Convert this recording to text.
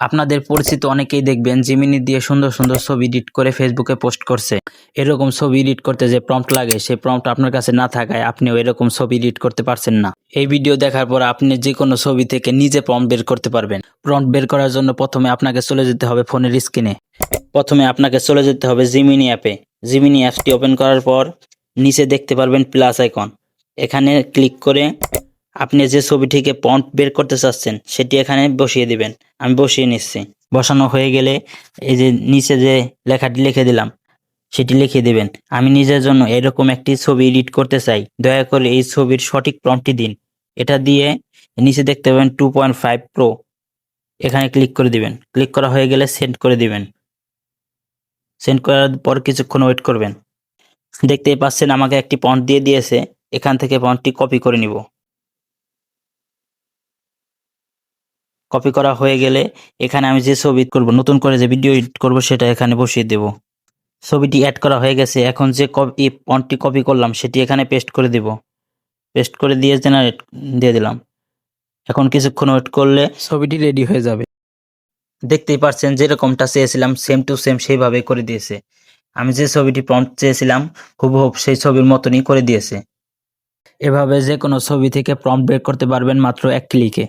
আপনাদের পরিচিত অনেকেই দেখবেন জিমিনি দিয়ে সুন্দর সুন্দর ছবি এডিট করে ফেসবুকে পোস্ট করছে। এরকম ছবি এডিট করতে যে প্রম্পট লাগে, সেই প্রম্পট আপনার কাছে না থাকায় আপনিও এরকম ছবি এডিট করতে পারছেন না। এই ভিডিও দেখার পর আপনি যে কোনো ছবি থেকে নিজে প্রম্পট বের করতে পারবেন। প্রম্পট বের করার জন্য প্রথমে আপনাকে চলে যেতে হবে ফোনের স্ক্রিনে প্রথমে আপনাকে চলে যেতে হবে জিমিনি অ্যাপে জিমিনি অ্যাপটি ওপেন করার পর নিচে দেখতে পারবেন প্লাস আইকন এখানে ক্লিক করে আপনি যে ছবিটিকে পন্ট বের করতে চাচ্ছেন, সেটি এখানে বসিয়ে দিবেন। আমি বসিয়ে নিচ্ছি। বসানো হয়ে গেলে এই যে নিচে যে লেখাটি লিখে দিলাম, সেটি লিখে দিবেন। আমি নিজের জন্য এরকম একটি ছবি এডিট করতে চাই। দয়া করে এই ছবির সঠিক প্রম্পটটি দিন। এটা দিয়ে নিচে দেখতে পাবেন টু পয়েন্ট ফাইভ প্রো। এখানে ক্লিক করে দিবেন। ক্লিক করা হয়ে গেলে সেন্ড করে দিবেন। সেন্ড করার পর কিছুক্ষণ ওয়েট করবেন। দেখতেই পাচ্ছেন, আমাকে একটি পন্ট দিয়ে দিয়েছে। এখান থেকে পন্টটি কপি করে নিব। কপি করা হয়ে গেলে এখানে আমি যে ছবি করব নতুন করে যে ভিডিও এডিট করব সেটা এখানে বসিয়ে দেব। ছবিটি অ্যাড করা হয়ে গেছে এখন যে কপি পন্টটি কপি করলাম সেটি এখানে পেস্ট করে দেব। পেস্ট করে দিয়ে জেনারেট দিয়ে দিলাম। এখন কিছুক্ষণ ওয়েট করলে ছবিটি রেডি হয়ে যাবে। দেখতেই পাচ্ছেন যেরকমটা চেয়েছিলাম সেম টু সেম সেইভাবে করে দিয়েছে। আমি যে ছবিটি প্রম্পট চেয়েছিলাম হুবহুব সেই ছবির মতনই করে দিয়েছে। এভাবে যে কোনো ছবি থেকে প্রম্পট বের করতে পারবেন মাত্র এক ক্লিকে